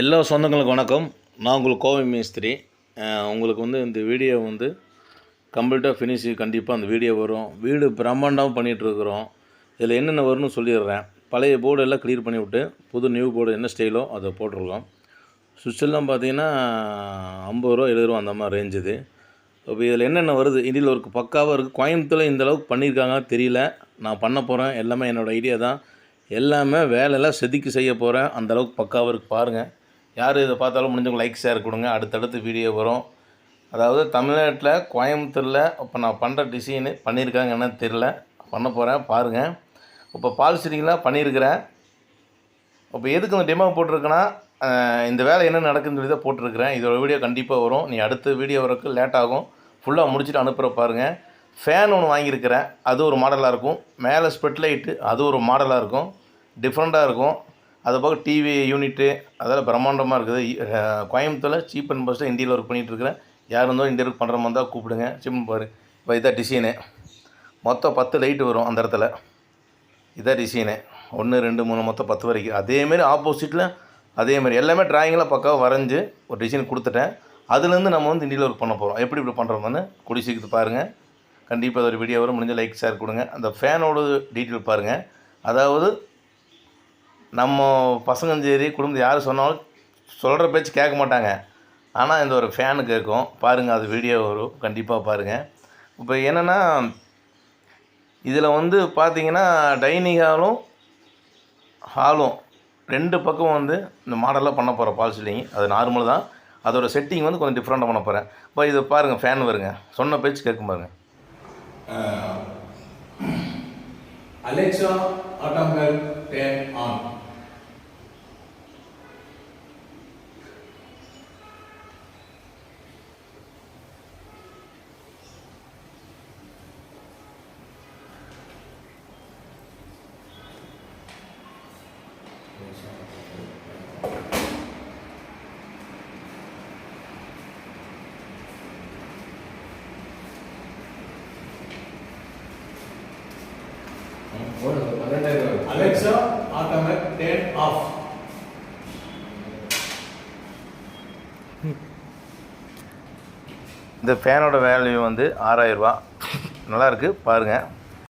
எல்லா சொந்தங்களுக்கு வணக்கம். நான் உங்களுக்கு கோவை மேஸ்திரி. உங்களுக்கு வந்து இந்த வீடியோ வந்து கம்ப்ளீட்டாக ஃபினிஷ் கண்டிப்பாக அந்த வீடியோ வரும். வீடு பிரம்மாண்டமாக பண்ணிகிட்ருக்குறோம் இதில் என்னென்ன வரும்னு சொல்லிடுறேன். பழைய போர்டு எல்லாம் க்ளியர் பண்ணி விட்டு புது நியூ போர்டு என்ன ஸ்டைலோ அதை போட்டிருக்கோம். சுவிட்செல்லாம் பார்த்தீங்கன்னா ஐம்பது ரூபா எழுபது ரூபா அந்த மாதிரி ரேஞ்ச் இது. இப்போ இதில் என்னென்ன வருது? இதில் ஒரு பக்காவாக இருக்குது கோயம்புத்தூரில் இந்தளவுக்கு பண்ணியிருக்காங்க தெரியல. நான் பண்ண போகிறேன் எல்லாமே என்னோடய ஐடியா தான். எல்லாமே வேலையெல்லாம் செதுக்கி செய்ய போகிறேன் அந்த அளவுக்கு பக்காவாக இருக்குது பாருங்கள் யார் இதை பார்த்தாலும் முடிஞ்சவங்க லைக் ஷேர் கொடுங்க. அடுத்தடுத்து வீடியோ வரும். அதாவது தமிழ்நாட்டில் கோயம்புத்தூரில் இப்போ நான் பண்ணுற டிசைனு பண்ணியிருக்காங்க என்னன்னு தெரில பண்ண போகிறேன் பாருங்கள் இப்போ பால் சீலிங்லாம் பண்ணியிருக்கிறேன் இப்போ எதுக்கு இந்த டெமோ போட்டிருக்கேன்னா இந்த வேலை என்ன நடக்குதுன்னு சொல்லி தான் போட்டிருக்கிறேன். இதோட வீடியோ கண்டிப்பாக வரும். நீ அடுத்த வீடியோ வரக்கு லேட் ஆகும். ஃபுல்லாக முடிச்சுட்டு அனுப்புகிற பாருங்கள் ஃபேன் ஒன்று வாங்கியிருக்கிறேன். அது ஒரு மாடலாக இருக்கும். மேலே ஸ்பெட் லைட்டு அது ஒரு மாடலாக இருக்கும். டிஃப்ரெண்ட்டாக இருக்கும். அது போக டிவி யூனிட்டு அதெல்லாம் பிரம்மாண்டமாக இருக்குது. கோயம்புத்தூரில் சீப் அண்ட் பெஸ்ட்டாக இந்தியாவில் ஒர்க் பண்ணிகிட்டு இருக்கிறேன். யார் இருந்தாலும் இந்தியாவுக்கு பண்ணுற மாதிரி இருந்தால் கூப்பிடுங்க. சிம் பாரு இப்போ இதான் டிசைனு மொத்தம் பத்து லைட்டு வரும் அந்த இடத்துல. இதான் டிசைனு ஒன்று ரெண்டு மூணு மொத்தம் பத்து வரைக்கும். அதேமாரி ஆப்போசிட்டில் அதேமாரி எல்லாமே ட்ராயிங்கெலாம் பக்காவாக வரைஞ்சி ஒரு டிசைன் கொடுத்துட்டேன். அதுலேருந்து நம்ம வந்து இண்டியில் ஒர்க் பண்ண போகிறோம் எப்படி இப்படி பண்ணுறோம்னு குடி சீக்கிரத்து பாருங்கள் கண்டிப்பாக ஒரு வீடியோ வரும். முடிஞ்ச லைக் ஷேர் கொடுங்க. அந்த ஃபேனோட டீட்டெயில் பாருங்கள் அதாவது நம்ம பசங்களும் சரி குடும்பம் யார் சொன்னாலும் சொல்கிற பேச்சு கேட்க மாட்டாங்க. ஆனால் இந்த ஒரு ஃபேனு கேட்கும் பாருங்கள் அது வீடியோ வரும். கண்டிப்பாக பாருங்கள் இப்போ என்னென்னா இதில் வந்து பார்த்தீங்கன்னா டைனிங் ஹாலும் ஹாலும் ரெண்டு பக்கம் வந்து இந்த மாடலாக பண்ண போகிற பால் சீலிங் அது நார்மல் தான். அதோட செட்டிங் வந்து கொஞ்சம் டிஃப்ரெண்ட்டாக பண்ண போகிறேன் இப்போ இதை பாருங்கள் ஃபேன் வருங்க. சொன்ன பேச்சு கேட்கும் பாருங்கள் Alexa automatic turn on Alexa, automatic turn off. இந்த ஃபேனோட வேல்யூ வந்து ஆறாயிரரூபா நல்லாயிருக்கு பாருங்கள்